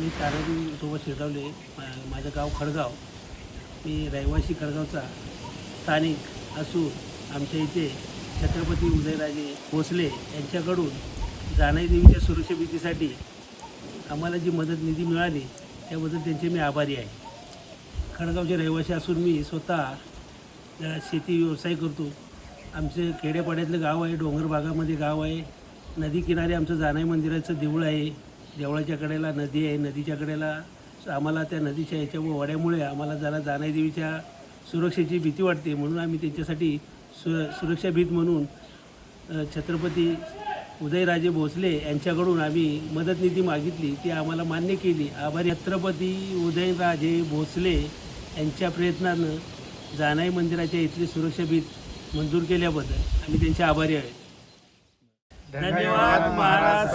मी तानाजी विठोबा शिरगावले. मा- माझं गाव खडगाव. मी रहिवासी खडगावचा स्थानिक असून आमच्या इथे छत्रपती उदयराजे भोसले यांच्याकडून जानाई देवीच्या सुरक्षेभीतीसाठी आम्हाला जी मदत निधी मिळाली त्याबद्दल त्यांचे मी आभारी आहे. खडगावचे रहिवासी असून मी स्वतः शेती व्यवसाय करतो. आमचे खेड्यापाड्यातलं गाव आहे डोंगर भागामध्ये गाव आहे. नदी किनारी आमचं जानाई मंदिराचं देऊळ आहे. देवळाच्या कडेला नदी आहे नदीच्या कडेला आम्हाला त्या नदीच्या याच्या वड्यामुळे आम्हाला जरा जानाई देवीच्या सुरक्षेची भीती वाटते. म्हणून आम्ही त्यांच्यासाठी सु सुरक्षा भीत म्हणून छत्रपती उदयराजे भोसले यांच्याकडून आम्ही मदत निधी मागितली. ती आम्हाला मान्य केली. आभारी छत्रपती उदयराजे भोसले यांच्या प्रयत्नानं जानाई मंदिराच्या इथली सुरक्षा भीत मंजूर केल्याबद्दल आम्ही त्यांचे आभारी आहे धन्यवाद महाराज.